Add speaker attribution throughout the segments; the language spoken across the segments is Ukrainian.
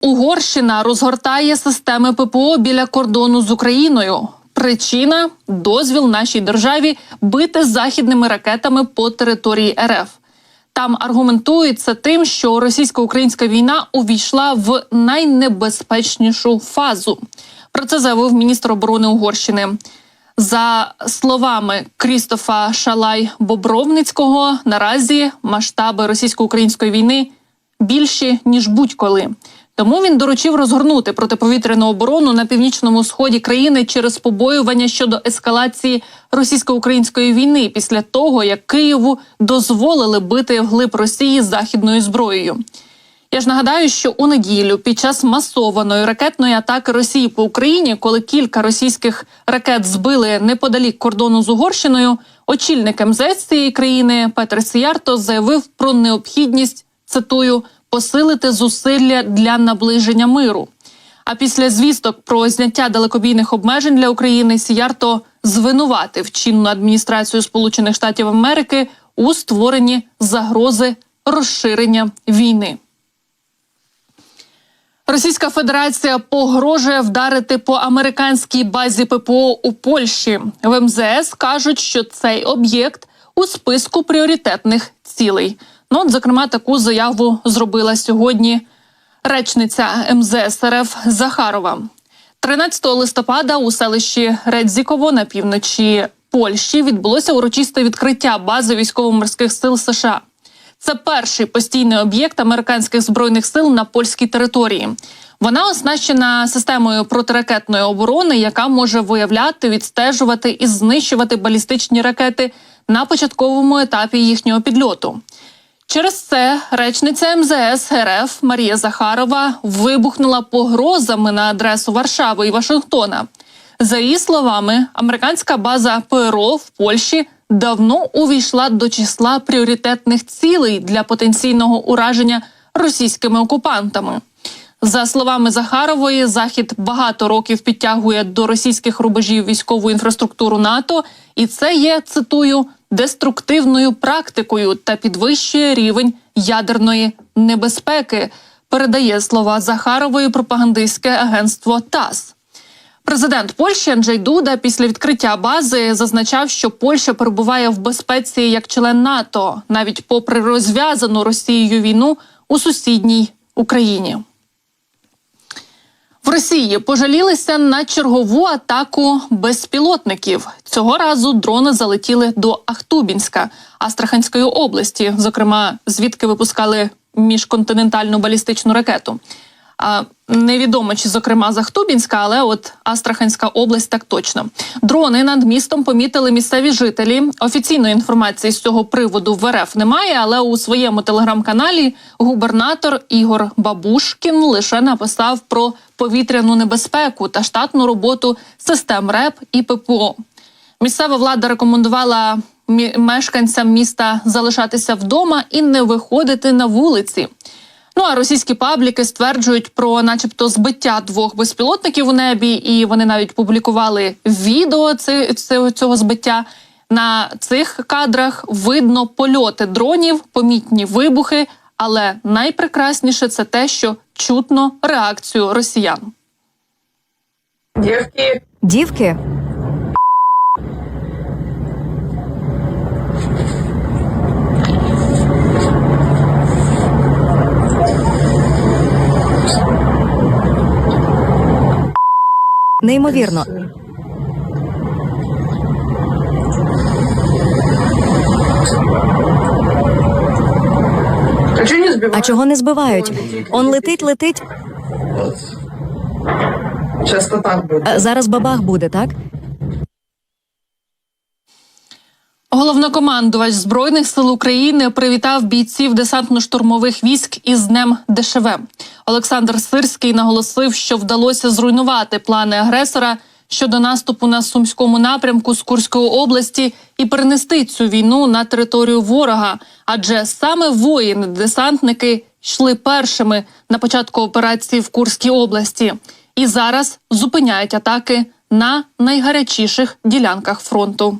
Speaker 1: Угорщина розгортає системи ППО біля кордону з Україною. Причина дозвіл нашій державі бити західними ракетами по території РФ. Там аргументується тим, що російсько-українська війна увійшла в найнебезпечнішу фазу. Про це заявив міністр оборони Угорщини. За словами Крістофа Шалай Бобровницького, наразі масштаби російсько-української війни більші ніж будь-коли. Тому він доручив розгорнути протиповітряну оборону на північному сході країни через побоювання щодо ескалації російсько-української війни після того, як Києву дозволили бити вглиб Росії західною зброєю. Я ж нагадаю, що у неділю під час масованої ракетної атаки Росії по Україні, коли кілька російських ракет збили неподалік кордону з Угорщиною, очільник МЗС цієї країни Петр Сіярто заявив про необхідність цитую посилити зусилля для наближення миру. А після звісток про зняття далекобійних обмежень для України Сіярто звинуватив чинну адміністрацію Сполучених Штатів Америки у створенні загрози розширення війни. Російська Федерація погрожує вдарити по американській базі ППО у Польщі. В МЗС кажуть, що цей об'єкт у списку пріоритетних цілей. Ну, от, зокрема, таку заяву зробила сьогодні речниця МЗС РФ Захарова. 13 листопада у селищі Редзіково на півночі Польщі відбулося урочисте відкриття бази військово-морських сил США. Це перший постійний об'єкт американських збройних сил на польській території. Вона оснащена системою протиракетної оборони, яка може виявляти, відстежувати і знищувати балістичні ракети на початковому етапі їхнього підльоту. Через це речниця МЗС РФ Марія Захарова вибухнула погрозами на адресу Варшави і Вашингтона. За її словами, американська база ПРО в Польщі давно увійшла до числа пріоритетних цілей для потенційного ураження російськими окупантами. За словами Захарової, Захід багато років підтягує до російських рубежів військову інфраструктуру НАТО, і це є цитую деструктивною практикою та підвищує рівень ядерної небезпеки. Передає слова Захарової пропагандистське агентство ТАСС. Президент Польщі Анджей Дуда після відкриття бази зазначав, що Польща перебуває в безпеці як член НАТО, навіть попри розв'язану Росією війну у сусідній Україні. В Росії пожалілися на чергову атаку безпілотників. Цього разу дрони залетіли до Ахтубінська Астраханської області, зокрема, звідки випускали міжконтинентальну балістичну ракету. Невідомо чи зокрема Захтубінська, але от Астраханська область так точно. Дрони над містом помітили місцеві жителі. Офіційної інформації з цього приводу в РФ немає, але у своєму телеграм-каналі губернатор Ігор Бабушкін лише написав про повітряну небезпеку та штатну роботу систем РЕП і ППО. Місцева влада рекомендувала мешканцям міста залишатися вдома і не виходити на вулиці. Ну а російські пабліки стверджують про, начебто, збиття двох безпілотників у небі, і вони навіть публікували відео цього, цього збиття. На цих кадрах видно польоти дронів, помітні вибухи. Але найпрекрасніше це те, що чутно реакцію росіян.
Speaker 2: Девки,
Speaker 3: Дівки, неймовірно.
Speaker 2: а
Speaker 3: чого не збивають? Он летить, летить.
Speaker 2: Часто так
Speaker 3: буде. Зараз бабах буде, так?
Speaker 1: Головнокомандувач збройних сил України привітав бійців десантно-штурмових військ із днем ДШВ. Олександр Сирський наголосив, що вдалося зруйнувати плани агресора щодо наступу на сумському напрямку з Курської області і перенести цю війну на територію ворога. Адже саме воїни-десантники йшли першими на початку операції в Курській області і зараз зупиняють атаки на найгарячіших ділянках фронту.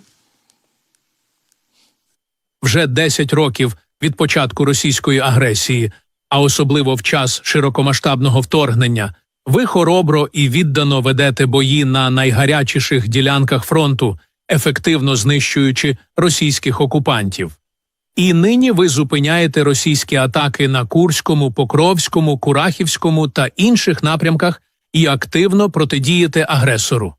Speaker 4: Вже 10 років від початку російської агресії. а особливо в час широкомасштабного вторгнення, ви хоробро і віддано ведете бої на найгарячіших ділянках фронту, ефективно знищуючи російських окупантів. І нині ви зупиняєте російські атаки на Курському, Покровському, Курахівському та інших напрямках і активно протидієте агресору.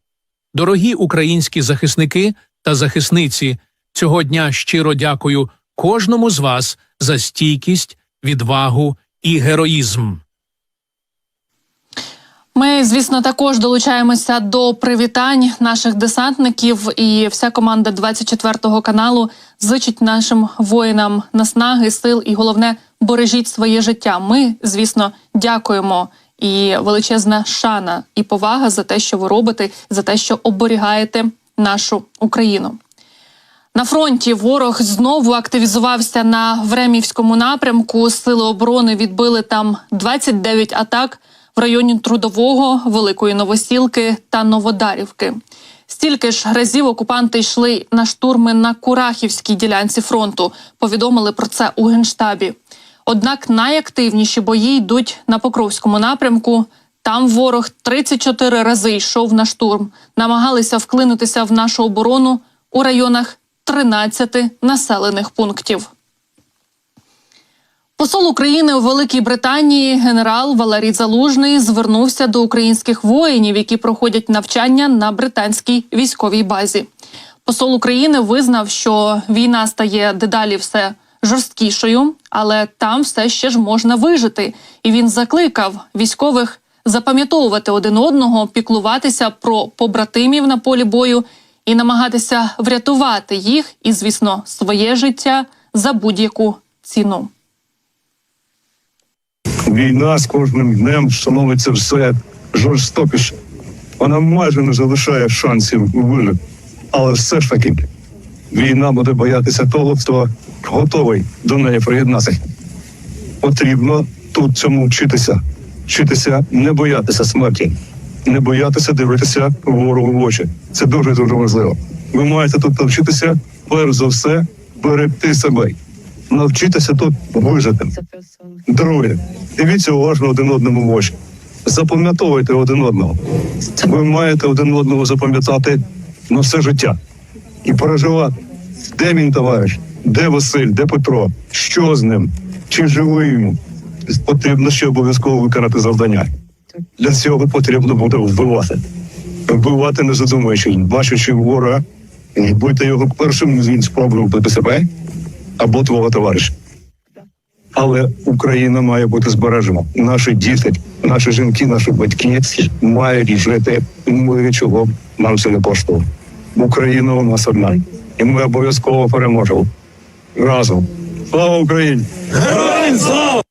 Speaker 4: Дорогі українські захисники та захисниці, цього дня щиро дякую кожному з вас за стійкість, відвагу і героїзм.
Speaker 1: Ми, звісно, також долучаємося до привітань наших десантників, і вся команда 24 каналу зичить нашим воїнам наснаги, сил і головне бережіть своє життя. Ми, звісно, дякуємо. І величезна шана і повага за те, що ви робите, за те, що оберігаєте нашу Україну. На фронті ворог знову активізувався на Времівському напрямку. Сили оборони відбили там 29 атак в районі Трудового, Великої Новосілки та Новодарівки. Стільки ж разів окупанти йшли на штурми на Курахівській ділянці фронту. Повідомили про це у генштабі. Однак найактивніші бої йдуть на Покровському напрямку. Там ворог 34 рази йшов на штурм, намагалися вклинутися в нашу оборону у районах 13 населених пунктів. Посол України у Великій Британії генерал Валерій Залужний звернувся до українських воїнів, які проходять навчання на британській військовій базі. Посол України визнав, що війна стає дедалі все жорсткішою, але там все ще ж можна вижити. І він закликав військових запам'ятовувати один одного, піклуватися про побратимів на полі бою і намагатися врятувати їх і, звісно, своє життя за будь-яку ціну.
Speaker 5: Війна з кожним днем становиться все жорстокіше. Вона майже не залишає шансів вижити. Але все ж таки війна буде боятися того, хто готовий до неї приєднатися. Потрібно тут цьому вчитися. Вчитися не боятися смерті, не боятися дивитися ворогу в очі. Це дуже дуже важливо. Ви маєте тут навчитися, перш за все, берегти себе. Навчитися тут вижити. Друге, дивіться уважно один одному в очі. Запам'ятовуйте один одного. Ви маєте один одного запам'ятати на все життя і переживати, де він товариш, де Василь, де Петро, що з ним, чи живий йому. Потрібно ще обов'язково виконати завдання. Для цього потрібно буде вбивати. Вбивати не задумуючи, бачачи ворога, будьте його першим, він спробує вбити себе або твого товариша. Але Україна має бути збережена. Наші діти, наші жінки, наші батьки мають жити мирі, чого нам це не коштувало. Україна у нас одна, і ми обов'язково переможемо разом. Слава Україні! Героям слава!